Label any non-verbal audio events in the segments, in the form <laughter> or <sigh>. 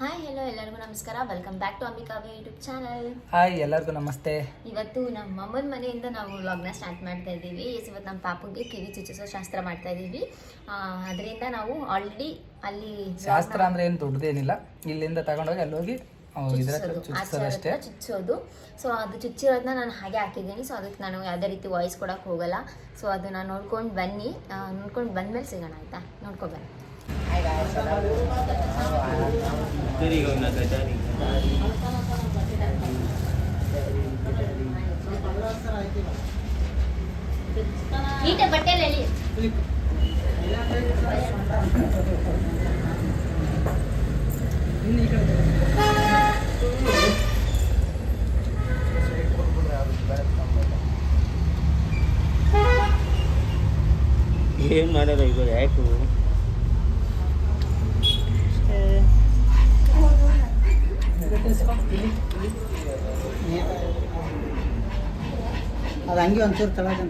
Hi hello ಎಲ್ಲರಿಗೂ ನಮಸ್ಕಾರ. Welcome back to ಅಂಬಿಕಾವಿ ಯೂಟ್ಯೂಬ್ ಚಾನಲ್ ಹಾಯ್ ಎಲ್ಲರಿಗೂ ನಮಸ್ತೆ. ಇವತ್ತು ನಮ್ಮ ಅಮ್ಮನ ಮನೆಯಿಂದ ನಾವು ವ್ಲಾಗ್ನ ಸ್ಟಾರ್ಟ್ ಮಾಡ್ತಾ ಇದ್ದೀವಿ. ಇವತ್ತು ನಮ್ಮ ಪಾಪುಗೆ ಕಿವಿ ಚುಚ್ಚಿಸೋ ಶಾಸ್ತ್ರ ಮಾಡ್ತಾ ಇದ್ದೀವಿ. ಅದರಿಂದ ನಾವು ಆಲ್ರೆಡಿ ಅಲ್ಲಿ ಶಾಸ್ತ್ರ ಅಂದ್ರೆ ಏನು ದೊಡ್ಡದೇನಿಲ್ಲ. ಇಲ್ಲಿಂದ ತಗೊಂಡೋಗಿ ಅಲ್ಲಿ ಹೋಗಿ ಅಷ್ಟೇ ಚುಚ್ಚೋದು ಸೊ ಅದು ಚುಚ್ಚಿರೋದನ್ನ ನಾನು ಹಾಗೆ ಹಾಕಿದ್ದೀನಿ. ಸೊ ಅದಕ್ಕೆ ನಾನು ಯಾವುದೇ ರೀತಿ ವಾಯ್ಸ್ ಕೊಡೋಕೆ ಹೋಗಲ್ಲ. ಸೊ ಅದನ್ನ ನೋಡ್ಕೊಂಡು ಬನ್ನಿ. ನೋಡ್ಕೊಂಡು ಬಂದ್ಮೇಲೆ ಸಿಗೋಣ ಆಯ್ತಾ? Dari kau nak ಏನು ಮಾಡೋದು ಇವಾಗ ಯಾಕೆ ಅದು ಹಂಗೆ ಒಂಚೂರು ತಳಗ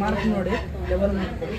ಮಾರ್ಕ್ ನೋಡಿ ಲೆವೆಲ್ ಮಾಡ್ಕೊಳ್ಳಿ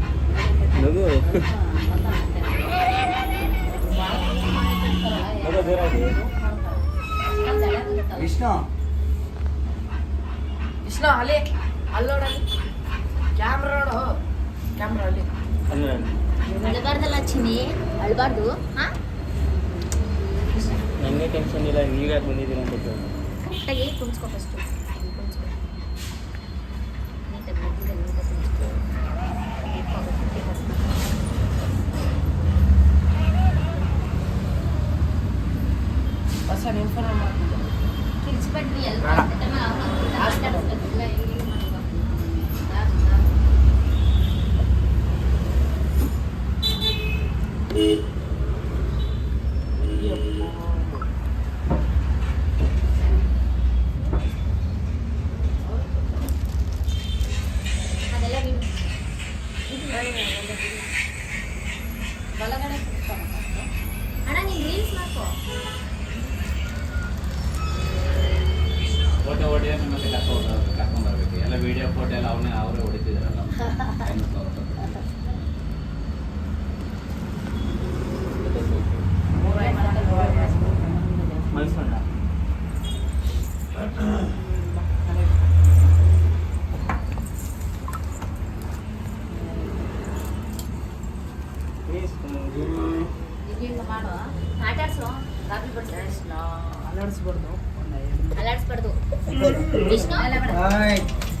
విష్ణు. విష్ణు అలే. అల్లోడలి కెమెరాడు కెమెరా అలే. అల్బార్దలు వచ్చింది అల్బార్దు నన్నే టెన్షన్ ఇలా నీగా పొందిదినంటే కరెక్ట్గా కొంచుకో first pasar en forma más. ¿Quieres perder el photo ಎಲ್ಲ ಅವನೇ ಅವರೇ ಹೊಡಿತಿದ್ರಲ್ಲ <laughs> ಹಾಯ್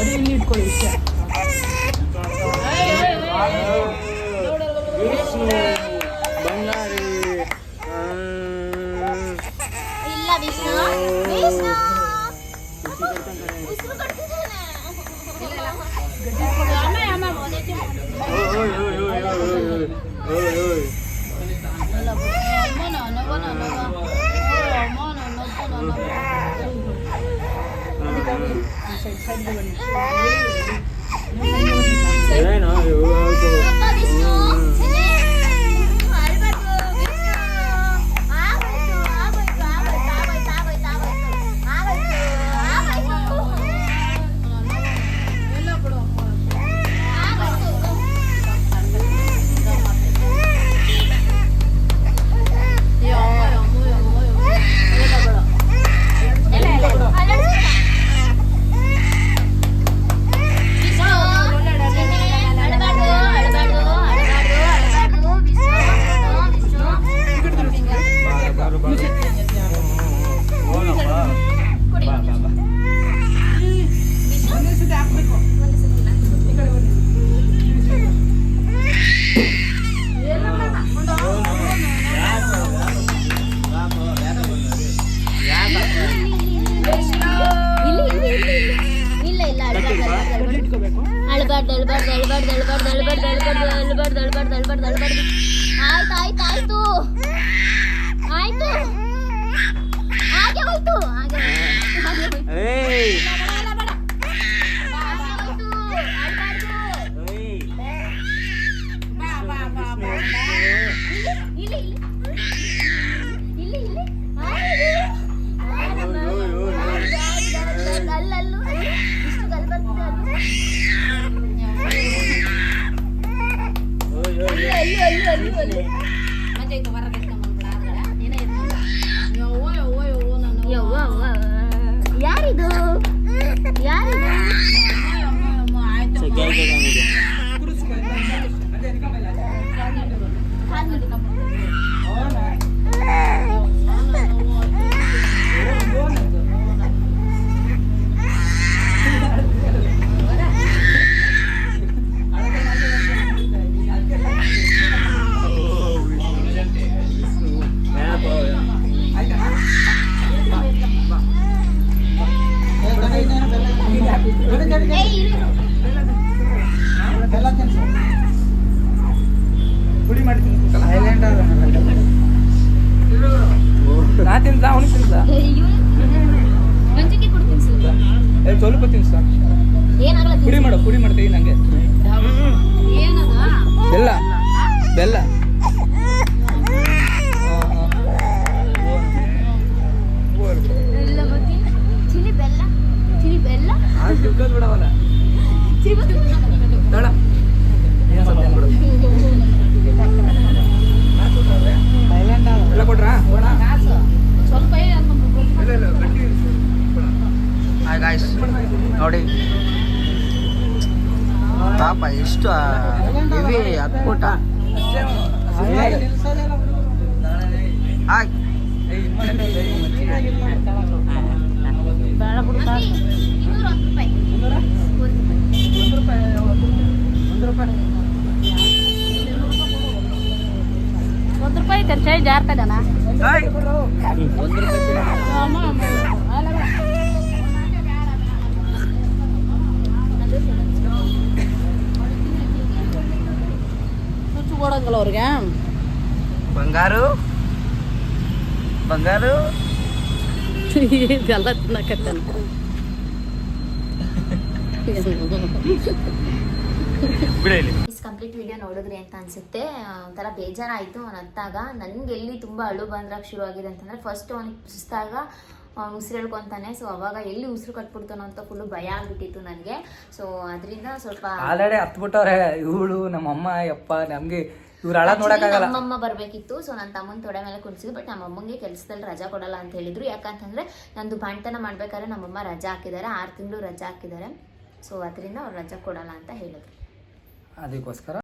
ಅಡಿಯಲ್ಲಿ ಇಟ್ಕೊಳ್ಳಿ ವಿಷಯ ಬಂಗಾರಿ ಇಲ್ಲ Vishnu Vishnu Oh, no, no, no. Ayan, oh. Yung auto. ದಳ್ಬಾರ್ದು ದಳ್ಬಾರ್ದು ದಳ್ಬಾರ್ದು ದಳ್ಬಾರ್ದು ದಳ್ಬಾರ್ದು ದಳ್ಬಾರ್ದು ದಳ್ಬಾರ್ದು ದಳ್ಬಾರ್ದು ಆಯ್ತು ಆಯ್ತು ಆಯ್ತು ಆಯ್ತು ಹಾಗೆ ಹೋಯ್ತು ಹಾಗೆ ಏಯ್ ಯಾರಿದು? ಯಾರಿದು? ಕಾಲ್ ನೋಡಿ ನಮ್ಮ. ನಾ ತಿಂತಾ ಅವನು ಕೊಡ್ತೀನಿ ಸ್ವಲ್ಪ ತಿನ್ಸ. ಪುಡಿ ಮಾಡು ಪುಡಿ ಮಾಡ್ತೀವಿ ನಂಗೆ. ಬೆಲ್ಲ. ಬೆಲ್ಲ. ನೋಡಿ. ಪಾಪ ಎಷ್ಟು ಇವಿ ಅದ್ಭುತ. ಒಂದ್ ರೂಪಾಯಿ ಒಂದು ರೂಪಾಯಿ ಕೊಡಂಗಲ್ಲ ಅವ್ರಿಗೆ. ಬಂಗಾರು? ಬಂಗಾರು? ಇದೆಲ್ಲ ತಿನ್ನಕತ್ತಾನ. ಇಸ್ ಕಂಪ್ಲೀಟ್ ವಿಡಿಯೋ ನೋಡಿದ್ರಿ ಅಂತ ಅನ್ಸುತ್ತೆ. ಒಂಥರ ಬೇಜಾರಾಯಿತು ಅವ್ನು ಅತ್ತಾಗ ನನಗೆ ಎಲ್ಲಿ ತುಂಬ ಅಳು ಬಂದ್ರಾಗ ಶುರು ಆಗಿದೆ ಅಂತಂದರೆ ಫಸ್ಟ್ ಅವನಿಗೆ ಸುಸ್ತಾಗ ಅವ್ನು ಉಸಿರು ಹೇಳ್ಕೊತಾನೆ ಸೊ ಅವಾಗ ಎಲ್ಲಿ ಉಸಿರು ಕಟ್ಬಿಡ್ತಾನೋ ಅಂತ ಫುಲ್ ಭಯ ಆಗ್ಬಿಟ್ಟಿತ್ತು ನನಗೆ. ಸೊ ಅದರಿಂದ ಸ್ವಲ್ಪ ಆಲ್ರೆಡಿ ಹತ್ಬಿಟ್ಟವ್ರೆ ಇವಳು ನಮ್ಮಮ್ಮ ಯಪ್ಪ ನಮ್ಗೆ ಇವ್ರು ಅಳ ನೋಡಕ್ಕಾಗಲ್ಲ. ನಮ್ಮಮ್ಮ ಬರಬೇಕಿತ್ತು. ಸೊ ನನ್ನ ತಮ್ಮನ ತೊಡೆ ಮೇಲೆ ಕುಣಿಸಿದ್ರು ಬಟ್ ನಮ್ಮ ಅಮ್ಮಂಗೆ ಕೆಲಸದಲ್ಲಿ ರಜಾ ಕೊಡಲ್ಲ ಅಂತ ಹೇಳಿದ್ರು. ಯಾಕಂತಂದ್ರೆ ನಂದು ಬಂಟನ ಮಾಡ್ಬೇಕಾದ್ರೆ ನಮ್ಮಮ್ಮ ರಜಾ ಹಾಕಿದ್ದಾರೆ. ಆರು ತಿಂಗಳು ರಜಾ ಹಾಕಿದ್ದಾರೆ. ಸೊ ಅದರಿಂದ ಅವ್ರು ರಜಾ ಕೊಡಲ್ಲ ಅಂತ ಹೇಳಿದ್ರು. ಅದಕ್ಕೋಸ್ಕರ?